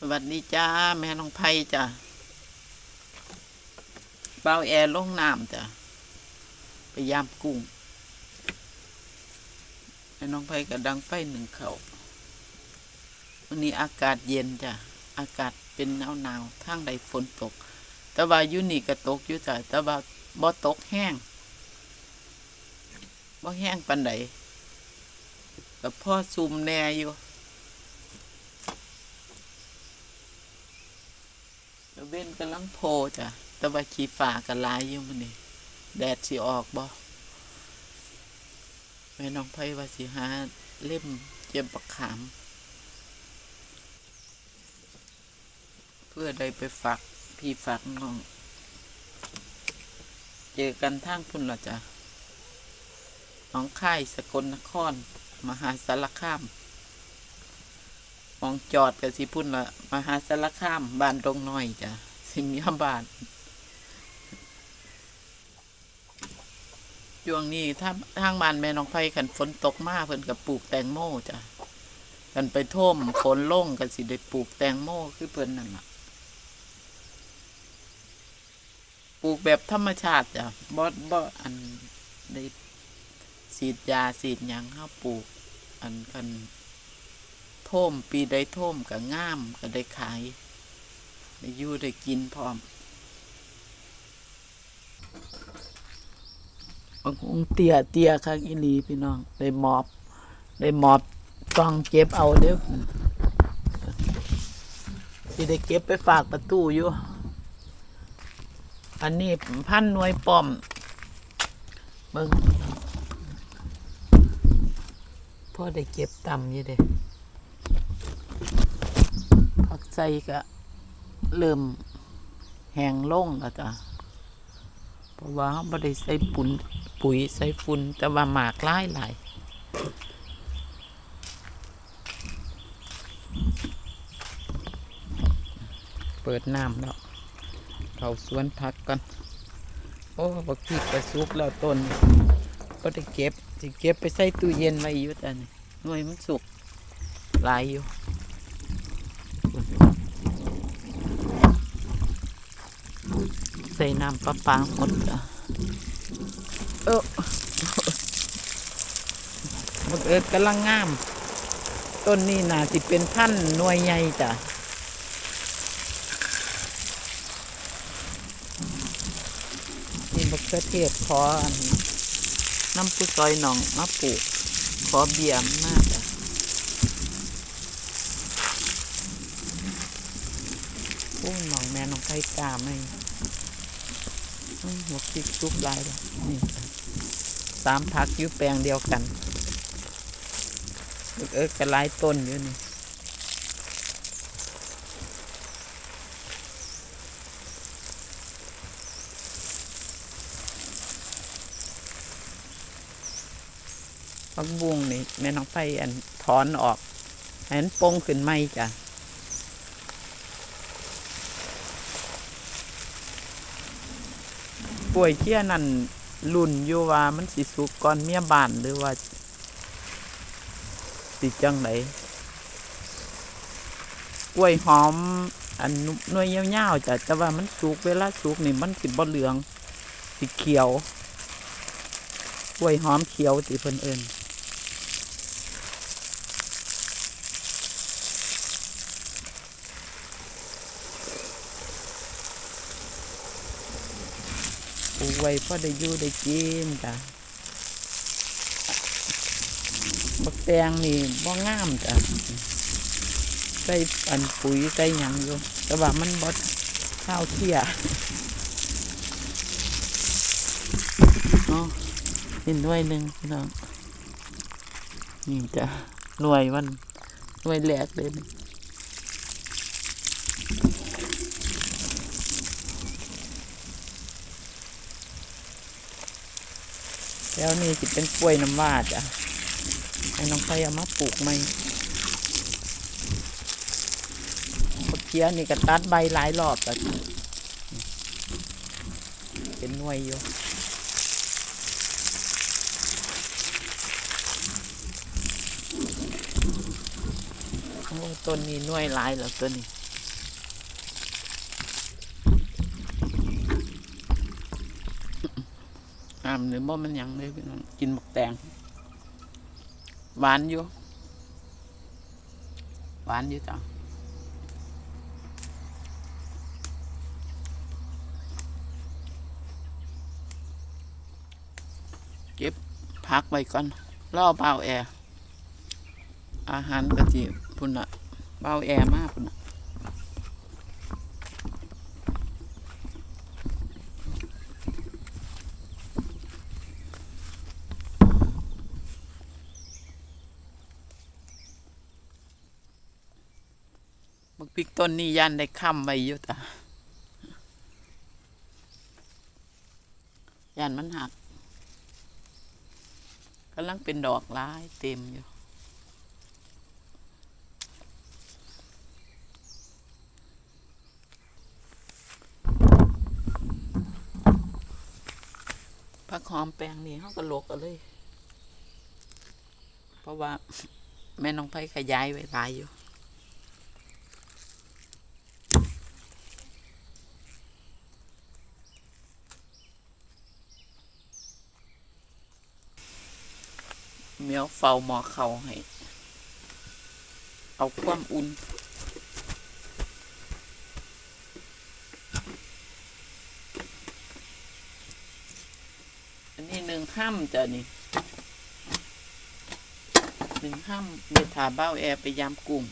สวัสดีจ้า แม่น้องไผ่จ้ะเบาแอร์ลงน้ำจ้ะไปยามกุ้งแม่น้องไผ่ก็ดังไฟหนึ่งเขาวันนี้อากาศเย็นจ้ะอากาศเป็นหนาวหนาวๆทางใดฝนตก แต่ว่ายุนี่ก็ตกอยู่จ้ะแต่ว่าบ่ตกแห้งบ่แห้งปานใดก็พ่อซุ่มแน่อยู่ ตะ เว้นกำลังโพจ้ะแต่ว่าขี้ฝ่ากันลายอยู่มันนี่แดดสิออกบ่แม่น้องไผว่าสิหาเล่มเจียมปักขาม เพื่อได้ไปฝากพี่ฝากน้อง เจอกันทางพุ่นละจ้ะหน้องค่ายสกลนคร มหาสารคาม มองจอดกับสิพุ่นละมหาสารคามบ้านตรงน้อยจ้ะสิมีบานช่วงนี้ถ้าทางบ้านแม่น้องไผ่ขันฝนตกมาเพิ่นกับปลูกแตงโมจ้ะกันไปท่มฝนลงกันสิได้ปลูกแตงโมคือเพิ่นนั่นละปลูกแบบธรรมชาติจ้ะบ่บ่อันได้สีดยาสีดยังเฮาปลูก อันกัน ท่มปีได้ท่มก็ง่ามก็ได้ขายได้อยู่ได้กินพร้อมบางคงเตียเตียข้างอีลีพี่น้อง ได้หมอบ ได้หมอบต้องเก็บเอาเด้อที่ได้เก็บไปฝากประตูอยู่ อันนี้พันหน่วยป้อมเบิ่งพ่อได้เก็บต่ำอยู่เด้ ผักใส่ก็เริ่มแห้งลงแล้วจ้ะเพราะว่าเขาไม่ได้ใส่ปุ๋นปุ๋ยใส่ฝุ่นแต่ว่าหมากหลายหลายเปิดน้ำแล้วเขาสวนผักก่อนโอ้บักพริกกระสุกแล้วต้นก็ได้เก็บจะเก็บไปใส่ตู้เย็นไว้อยู่แต่นี่หน่วยมันสุกหลายอยู่ ใส่น้ำปลาปลาหมดจ้ะเออบักเอิดกำลังงาม ต้นนี้น่าสิเป็นพันธุ์หน่วยใหญ่จ้ะนี่บักเขือเทศขออันน้ำผู้ซอยหนองมาปลูก ขอเบียมมากจ้ะโอ้หนองแม่น้องไข่กาไม่อื้อ หมวกติดซุปลายเลยนี่สามพักอยู่แปลงเดียวกันเอิกเอิกกระลายต้นอยู่นี่ผักบุ้งนี่แม่น้องไฟอันถอนออกให้มันโปงขึ้นไม่จ้ะ ล้วยเชี่ยนั่นลุ่นอยู่ว่ามันสิสุกก่อนเมียบ้านหรือว่า สิจังไหนกล้วยหอม อันหน่วยยาวๆจ้ะแต่ว่ามันสุกเวลาสุกนี่มันสิบ่เหลือง สิเขียว กล้วยหอมเขียวสิเพิ่นเอิ้น ไว้พอได้อยู่ได้กินจ้ะบักแตงนี่บ่งามจ้ะใส่อันปุ๋ยใส่หยังอยู่แต่ว่ามันบ่ข้าวเที่ยเนาะนี่หน่วยหนึ่งพี่น้องนี่จ้ะหน่วยมันหน่วยแหลกเลย แล้วนี่จะเป็นกล้วยน้ำว้าจ้ะให้น้องไฟเอามาปลูกไหมบักเคียนี่ก็ตัดใบหลายรอบแต่เป็นหน่วยอยู่โอ้ต้นนี้หน่วยหลายแล้วต้นนี้ ห้ามหรือบ่มันยังเลยพี่น้องกินหมกแตงหวานอยู่หวานอยู่จ้ะเก็บพักไว้ก่อนรอเบาแอร์อาหารกะจิพุ่นอะเบาแอร์มากพุ่นอะ ริกต้นนี่ยันได้ค้ำไวอยู่ะยันมันหักกำลังเป็นดอกร้ายเต็มอยู่ผักหอมแปลงนี่เขาก็ลกเอาเลย เพราะว่าแม่น้องไผ่ขยายไว้หลายอยู่ ยวเฝ้าหมอเขาให้ เอาความอุ่นอันนี้หนึ่งห้ามจ้ะนี่หนึ่งห้ามเมถาเบ้าแอร์ไปยามกุ้ง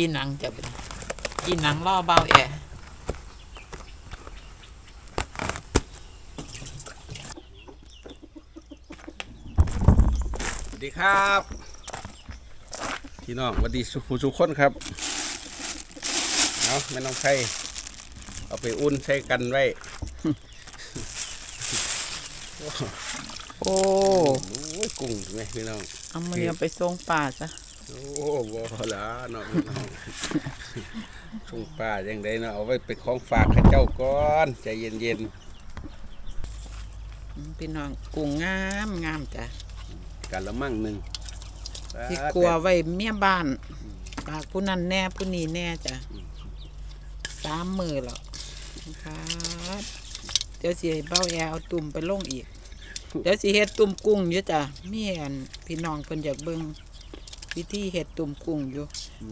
กีหนังจะเป็นกีหนังล่อเบ้าแอร์สวัสดีครับพี่น้องสวัสดีสุขสุขคนครับเอาไม่ต้องใช้เอาไปอุ่นใช้กันไว้ โอ้โอ้ยกุ้งไหมพี่น้องเอามือไปส่งป่าซะ โอ้บ่ละเนาะพี่น้องทุ่งป่าอย่างไดเนาะเอาไว้เป็นของฝากข้าเจ้าก่อนใจเย็นอืมพี่น้องกุ้งงามงามจ้ะๆกันละมั่งหนึ่งที่กลัวไว้เมียบ้านปากผู้นั้นแน่ผู้นี้แน่จ้ะสามมือแล้วครับเดี๋ยวสิให้เบ้าแอร์เอาตุ่มไปลงอีก เดี๋ยวสิเฮ็ดตุ่มกุ้งอยู่จ้ะมีอันพี่น้องเพิ่นอยากเบิ่ง วิธีเฮ็ดตุ่มกุ้งอยู่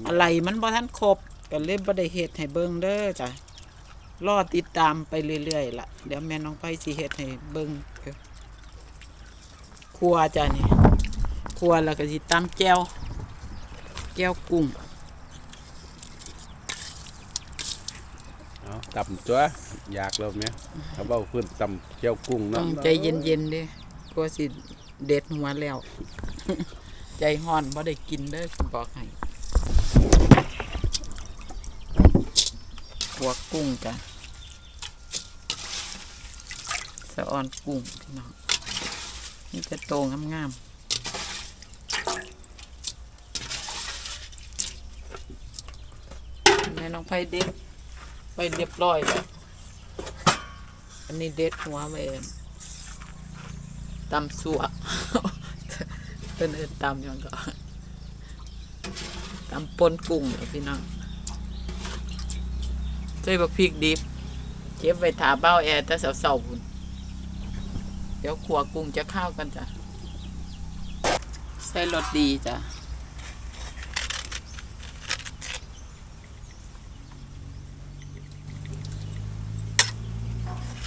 อะไรมันบ่ทันครบก็เลยบ่ได้เฮ็ดให้เบิ่งเด้อจ้ะรอติดตามไปเรื่อยๆล่ะ เดี๋ยวแม่น้องไผสิเฮ็ดให้เบิ่งเด้อครัวจ้ะนี่ครัวแล้วก็สิตำแจ่วแก้วกุ้งเอาต่ำตัวอยากเราไหมเขาเบ้าขึ้นต่ำเจ้ากุ้งต้อเนาะงใจเย็นๆเด้กลัวสิเด็ดหัวแล้ว ใจฮ้อนบ่ได้กินเด้อสิบอกให้หัวกุ้งจ้ะสะออนกุ้งพี่น้องนี่จะโตงามๆแม่น้องไผเด็ดไปเรียบร้อยแล้วอันนี้เด็ดหัวไว้เองตำสัว เป็นเอินตำหยังก็ตำปนกุ้งพี่น้องใส่บักพริกดิบเก็บไว้ถาเบ้าแอร์แต่เสาๆพุ่นเดี๋ยวขัวกุ้งจะเข้าวกันจ้ะ ใส่รสดีจ้ะ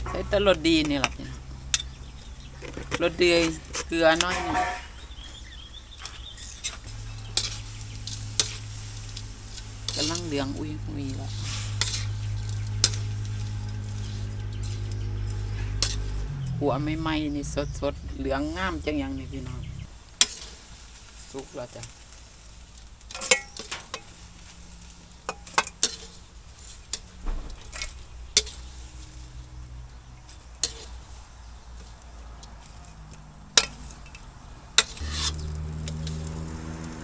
ใส่ต่รสดีนี่แหละพี่น้องรสดีเกลือน้อยนึงกำลัง เหลืองอุ้ยอุ้ยแล้วหัวไม่ไหม้นี่สดสดเหลืองงามจังย่างนี่พี่น้องสุกแล้วจ้ะ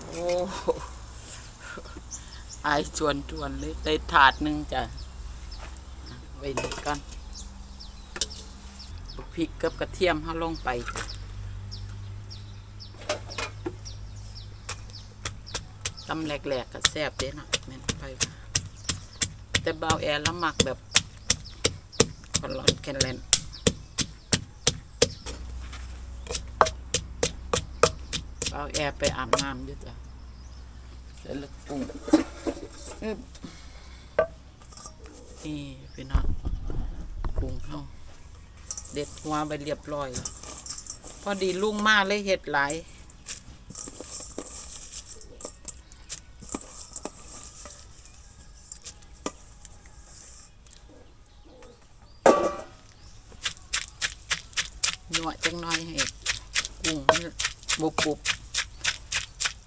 โอ้ อายชวนชวนเลยได้ถาดหนึ่งจ้ะไว้นี่ก่อนบักพริกกับกระเทียมเฮาลงไปจ้ะตำแหลกๆก็แซ่บเด้นะแม่นไปแต่เบาแอร์ละมักแบบคอนร้อนแคนแลนเบาแอร์ไปอาบน้ำอยู่จ้ะ เสร็จแล้วปรุงอึบนี่พี่น้องปรุงเฮาเด็ดหัวไปเรียบร้อยแล้วพอดีลุงมาเลยเห็ดหลายหน่วยจังน้อยให้กุ้งมันบุบบุบ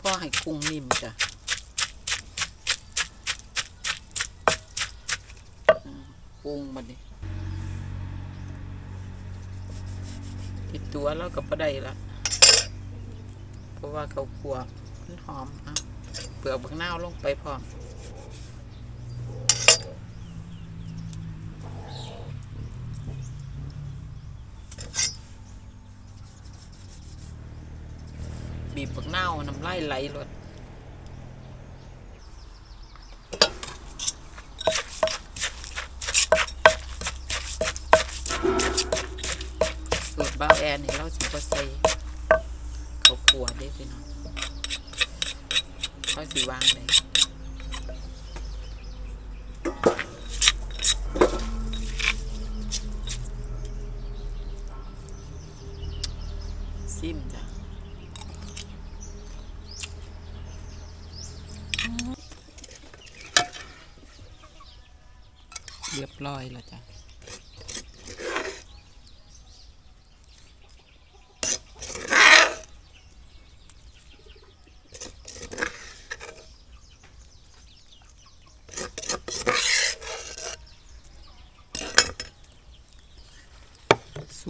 พ่อให้กุ้งนิ่มจ้ะอื มปรุงมาดิติดตัวแล้วก็ปได้ละเพราะว่าเขาขัวมันหอมอะเปลือกบักนาวลงไปพร้อมบีบบักนาวน้ำไลายไหลรดสูตร บ้าแอนนี่เราสิบ่ใส่เขาขัวเด้พี่น้องเขาสิวางได้ซิมจ้ะเรียบร้อยแล้วจ้ะ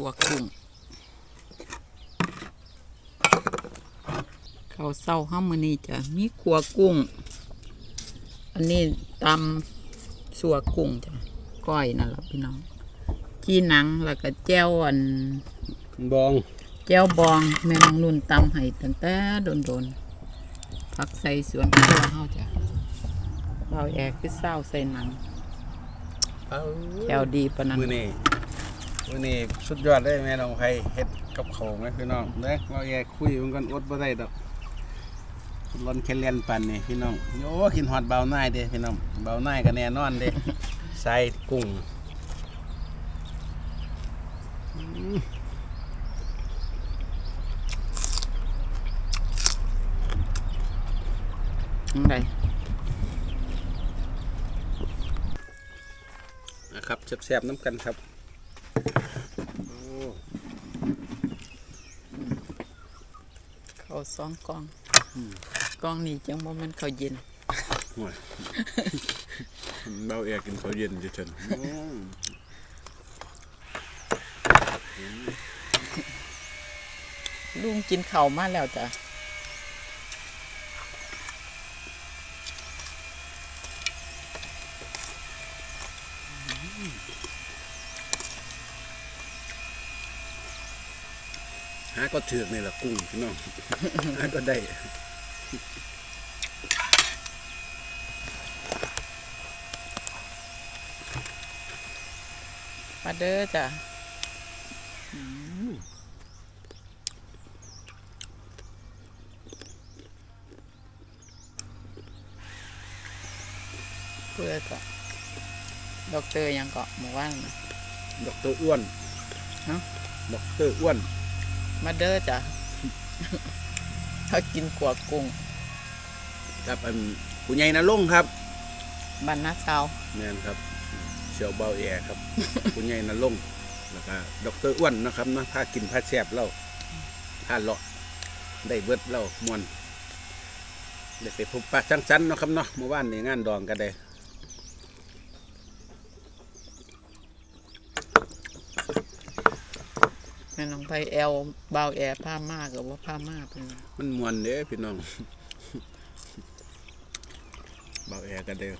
วกุ้งข้าวเศร้าห้ามือนี้จ้ะมีขัวกุ้ง อันนี้ตำสัวกุ้งจ้ะก้อยนั่นแหละพี่น้องกี้หนังแล้วก็แจ้วอันบองแจ้วบองแม่น้องนุ่นตำให้ตั้งแต่โดนๆผักใส่สวนครัวเฮาจ้ะเบาแอร์คือเศร้าใส่หนังแก้วดีปานนั้นมือนี่ มือนี่สุดยอดเลยแม่น้องไผเฮ็ดกับเขาวไหมพี่น้องเด้อเราแย่คุยมันกันอดบ่ได้ดอกร้อนแค่เลียนปันนี่พี่น้องโอ้กินฮอดเบาหน้ายเด้พี่น้องเบาหน้ายก็แน่นอนเด้ใส่กุ้งจังไดนะครับแซ่บๆน้ำกันครับ โอ้ข้าวสองกล่องกล่องนี้จังบ่แม่นข้าวเย็นห่วยเบาแอกินข้าวเย็นจะเชิญลุงกินข้าวมาแล้วจ้ะ ก็ถือกนี่แหละกุ้งพี่น้องหาก็ได้มาเด้อจ้ะเพื่อก็ดอกเตอร์ยังเกาะหมู่บ้านนะดอกเตอรอ้วนฮะดอกเตอรอ้วน มาเด้อจ้ะ ถ้ากินกวกกุ้งกับอันผู้ใหญ่นรงค์ครับบันนาซาวแม่นครับเชียวเบาแอครับผู้ใหญ่นรงค์แล้วก็ดอกเตอรอ้วนนะครับเนาะพากินพาแซ่บเล่าพาเลาะได้เบิดเล่ามวนได้ไปพบปะจังสันเนาะครับเนาะเมื่อวานนี่งานดองกันได้ ม่น้องไผแอลเบาวแอร์ผ้ามากกับว่าผ้ามากเป็นไงมันมวนเด้อพี่น้องเบาแอกันเด้อ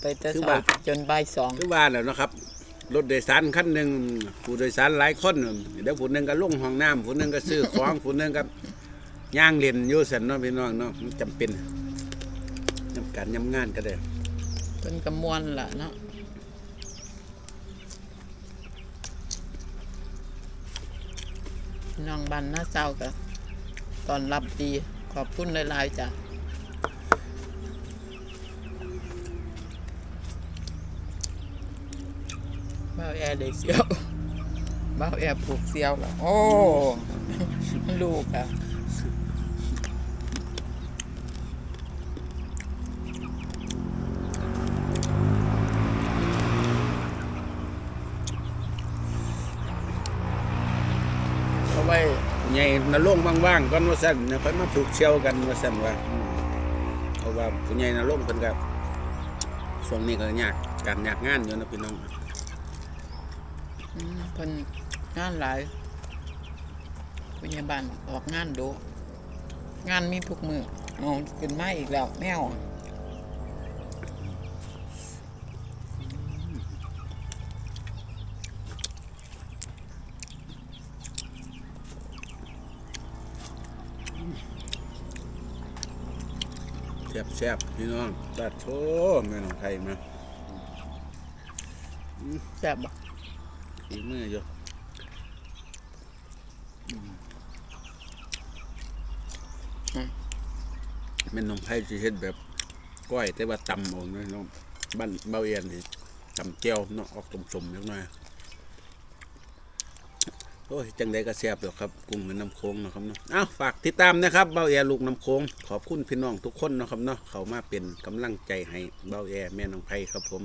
ไปแต่คือเช้าว่าจนบ่ายสองคือว่าแล้วเนาะครับรถโดยสารคันหนึ่งผู้โดยสารหลายคนเดี๋ยวผู้หนึงก็ลงห้องน้ำผู้หนึงก็ซื้อของผู้หนึงก็ย่างเล่นอยู่สันเนาะพี่น้องเนาะมันจำเป็นยำการยำงานก็ได้เพิ่นก็ม่วนล่ะเนาะ น้องบันน้าเศร้ากันตอนรับดีขอบคุณหลายๆจ้ะบ้าแอร์เด็กเสียวบ้าแอร์ผูกเสียวแล้วโอ้ ลูกอะ เอาไว้ ให ญ่นรงว่างๆก่อนว่าสั่นนี่ยค่อยมาผูกเชี่ยวกันว่าสั่นว่าเพราะว่าผู้ใหญ่นรงค์เพิ่นก็ช่วงนี้ก็ยากการยากงานอยู่นะพี่น้องเพิ่นงานหลายพยาบาลออกงานดูงานมีทุกมืออ๋อขึ้นมาอีกแล้วแมว แซ่บๆพี่น้องตัดโชแม่น้องไทยมาแซ่บบ่อีมืออยู่แม่น้องไทยสิเฮ็ดแบบก้อยแต่ว่าตำเอาเนาะน้องบ้านเบาเอียนสิตำแก้วเนาะออกสมๆนิดหน่อย โอ้ยจังไดก็แซ่บดอกครับกุ้งแม่น้ำโค้งเนาะครับเนาะเอ้าฝากติดตามนะครับเบาเอียลูกน้ำโค้งขอบคุณพี่น้องทุกคนเนาะครับเนาะเขามาเป็นกำลังใจให้เบาเอแม่น้องไพครับผม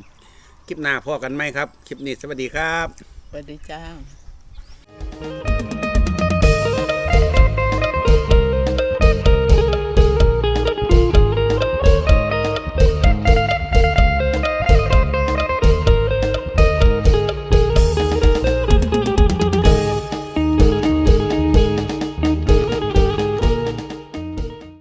คลิปหน้าพ่อกันไหมครับ คลิปนี้สวัสดีครับ สวัสดีจ้า